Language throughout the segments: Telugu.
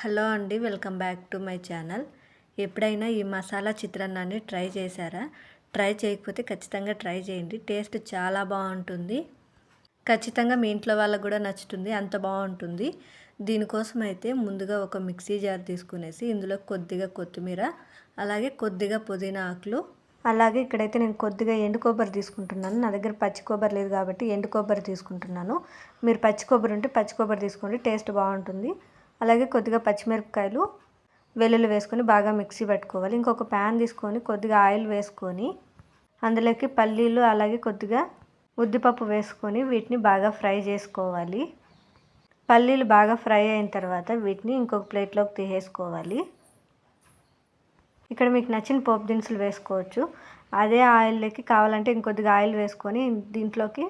హలో అండి welcome back to my channel. ఎప్పుడైనా ఈ మసాలా చిత్రాన్నాన్ని ట్రై చేశారా? ట్రై చేయకపోతే ఖచ్చితంగా ట్రై చేయండి. టేస్ట్ చాలా బాగుంటుంది. ఖచ్చితంగా మీ ఇంట్లో వాళ్ళకు కూడా నచ్చుతుంది. అంత బాగుంటుంది. దీనికోసం అయితే ముందుగా ఒక మిక్సీ జార్ తీసుకునేసి ఇందులో కొద్దిగా కొత్తిమీర అలాగే కొద్దిగా పుదీనా ఆకులు. అలాగే ఇక్కడైతే నేను కొద్దిగా ఎండు కొబ్బరి తీసుకుంటున్నాను. నా దగ్గర పచ్చి కొబ్బరి లేదు కాబట్టి ఎండు కొబ్బరి తీసుకుంటున్నాను. మీరు పచ్చి కొబ్బరి ఉంటే పచ్చి కొబ్బరి తీసుకోండి. టేస్ట్ బాగుంటుంది. అలాగే కొద్దిగా పచ్చిమిరపకాయలు వెల్లుల్లి వేసుకొని బాగా మిక్సీ పెట్టుకోవాలి. ఇంకొక ప్యాన్ తీసుకొని కొద్దిగా ఆయిల్ వేసుకొని అందులోకి పల్లీలు అలాగే కొద్దిగా ఉద్దిపప్పు వేసుకొని వీటిని బాగా ఫ్రై చేసుకోవాలి. పల్లీలు బాగా ఫ్రై అయిన తర్వాత వీటిని ఇంకొక ప్లేట్లోకి తీసేసుకోవాలి. ఇక్కడ మీకు నచ్చిన పోపు దినుసులు వేసుకోవచ్చు. అదే ఆయిల్లోకి కావాలంటే ఇంకొద్దిగా ఆయిల్ వేసుకొని దీంట్లోకి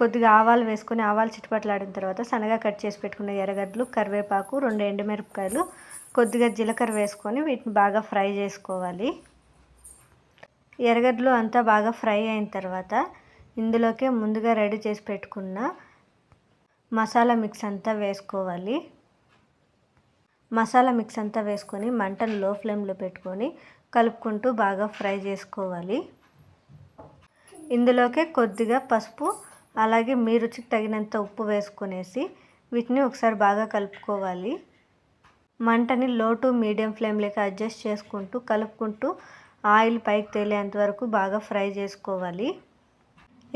కొద్దిగా ఆవాలు వేసుకొని ఆవాలు చిట్టుపట్లాడిన తర్వాత సన్నగా కట్ చేసి పెట్టుకున్న ఎర్రగడ్డలు కరివేపాకు రెండు ఎండుమిరపకాయలు కొద్దిగా జీలకర్ర వేసుకొని వీటిని బాగా ఫ్రై చేసుకోవాలి. ఎర్రగడ్డలు అంతా బాగా ఫ్రై అయిన తర్వాత ఇందులోకే ముందుగా రెడీ చేసి పెట్టుకున్న మసాలా మిక్స్ అంతా వేసుకోవాలి. మసాలా మిక్స్ అంతా వేసుకొని మంటను లో ఫ్లేమ్లో పెట్టుకొని కలుపుకుంటూ బాగా ఫ్రై చేసుకోవాలి. ఇందులోకే కొద్దిగా పసుపు అలాగే మీ రుచికి తగినంత ఉప్పు వేసుకునేసి వీటిని ఒకసారి బాగా కలుపుకోవాలి. మంటని లో టు మీడియం ఫ్లేమ్లోకి అడ్జస్ట్ చేసుకుంటూ కలుపుకుంటూ ఆయిల్ పైకి తేలేంత వరకు బాగా ఫ్రై చేసుకోవాలి.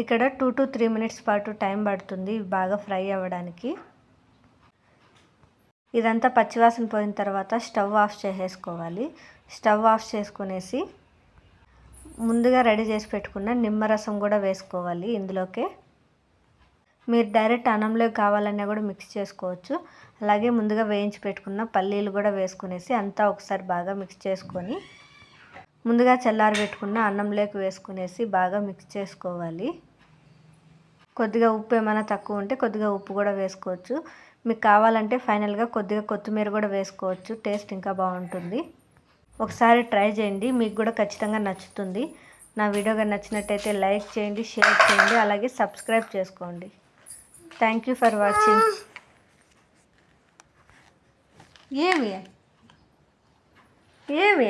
ఇక్కడ టూ టు త్రీ మినిట్స్ పాటు టైం పడుతుంది బాగా ఫ్రై అవ్వడానికి. ఇదంతా పచ్చివాసన పోయిన తర్వాత స్టవ్ ఆఫ్ చేసేసుకోవాలి. స్టవ్ ఆఫ్ చేసుకునేసి ముందుగా రెడీ చేసి పెట్టుకున్న నిమ్మరసం కూడా వేసుకోవాలి ఇందులోకే. మీరు డైరెక్ట్ అన్నంలో కావాలన్నా కూడా మిక్స్ చేసుకోవచ్చు. అలాగే ముందుగా వేయించి పెట్టుకున్న పల్లీలు కూడా వేసుకునేసి అంతా ఒకసారి బాగా మిక్స్ చేసుకొని ముందుగా చల్లారి పెట్టుకున్న అన్నంలోకి వేసుకునేసి బాగా మిక్స్ చేసుకోవాలి. కొద్దిగా ఉప్పు ఏమైనా తక్కువ ఉంటే కొద్దిగా ఉప్పు కూడా వేసుకోవచ్చు. మీకు కావాలంటే ఫైనల్గా కొద్దిగా కొత్తిమీర కూడా వేసుకోవచ్చు. టేస్ట్ ఇంకా బాగుంటుంది. ఒకసారి ట్రై చేయండి మీకు కూడా ఖచ్చితంగా నచ్చుతుంది. నా వీడియో కానీ నచ్చినట్టయితే లైక్ చేయండి షేర్ చేయండి అలాగే సబ్స్క్రైబ్ చేసుకోండి. థ్యాంక్ యూ ఫర్ వాచింగ్ ఏమి ఏమి